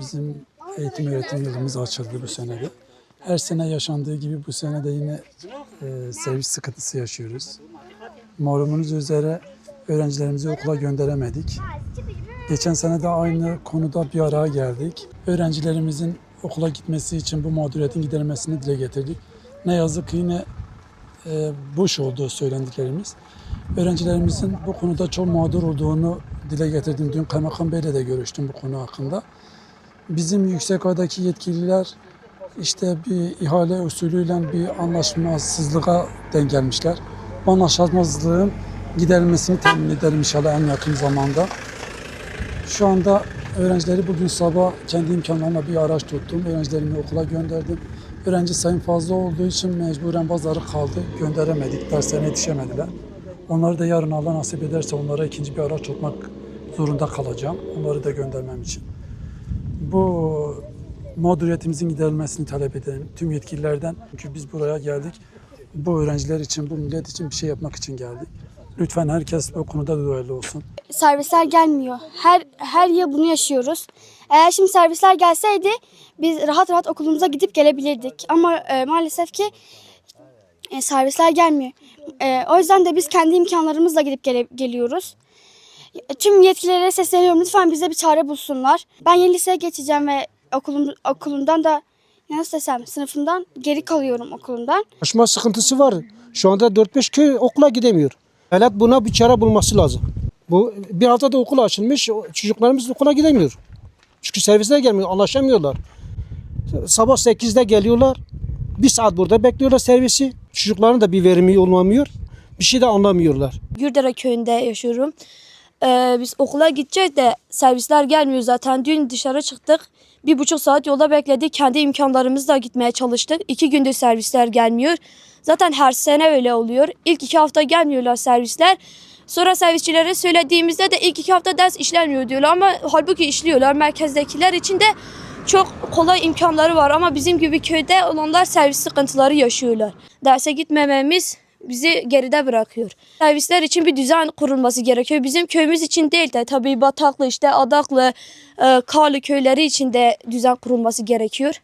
Bizim eğitim öğretim yılımız açıldı bu senede. Her sene yaşandığı gibi bu sene de yine e, servis sıkıntısı yaşıyoruz. Malumunuz üzere öğrencilerimizi okula gönderemedik. Geçen sene de aynı konuda bir araya geldik. Öğrencilerimizin okula gitmesi için bu mağduriyetin giderilmesini dile getirdik. Ne yazık ki yine e, boş oldu söylendiklerimiz. Öğrencilerimizin bu konuda çok mağdur olduğunu dile getirdim. Dün Kaymakam Bey'le de görüştüm bu konu hakkında. Bizim Yüksekova'daki yetkililer işte bir ihale usulüyle bir anlaşmazsızlığa denk gelmişler. Bu anlaşmazlığın giderilmesini temin edelim inşallah en yakın zamanda. Şu anda öğrencileri bugün sabah kendi imkanlarımla bir araç tuttum. Öğrencilerimi okula gönderdim. Öğrenci sayım fazla olduğu için mecburen bazıları kaldı. Gönderemedik. Derslerine yetişemediler. Onları da yarın Allah nasip ederse onlara ikinci bir araç tutmak zorunda kalacağım. Onları da göndermem için. Bu mağduriyetimizin giderilmesini talep edelim tüm yetkililerden. Çünkü biz buraya geldik. Bu öğrenciler için, bu millet için bir şey yapmak için geldik. Lütfen herkes bu konuda duyarlı olsun. servisler gelmiyor. Her her yıl bunu yaşıyoruz. Eğer şimdi servisler gelseydi biz rahat rahat okulumuza gidip gelebilirdik. Ama e, maalesef ki e, servisler gelmiyor. E, o yüzden de biz kendi imkanlarımızla gidip gele- geliyoruz. Tüm yetkililere sesleniyorum. Lütfen bize bir çare bulsunlar. Ben yeni liseye geçeceğim ve okulum, okulumdan da nasıl desem sınıfımdan geri kalıyorum okulumdan. Taşıma sıkıntısı var. Şu anda 4-5 köy okula gidemiyor. Devlet buna bir çare bulması lazım. Bu bir haftada okul açılmış. Çocuklarımız okula gidemiyor. Çünkü servisler gelmiyor. Anlaşamıyorlar. Sabah 8'de geliyorlar. Bir saat burada bekliyorlar servisi. Çocukların da bir verimi olmamıyor. Bir şey de anlamıyorlar. Gürdere köyünde yaşıyorum. Ee, biz okula gideceğiz de servisler gelmiyor zaten. Dün dışarı çıktık. Bir buçuk saat yolda bekledik. Kendi imkanlarımızla gitmeye çalıştık. İki gündür servisler gelmiyor. Zaten her sene öyle oluyor. İlk iki hafta gelmiyorlar servisler. Sonra servisçilere söylediğimizde de ilk iki hafta ders işlenmiyor diyorlar ama halbuki işliyorlar. Merkezdekiler için de çok kolay imkanları var ama bizim gibi köyde olanlar servis sıkıntıları yaşıyorlar. Derse gitmememiz bizi geride bırakıyor. Servisler için bir düzen kurulması gerekiyor. Bizim köyümüz için değil de tabii Bataklı işte Adaklı, e, Karlı köyleri için de düzen kurulması gerekiyor.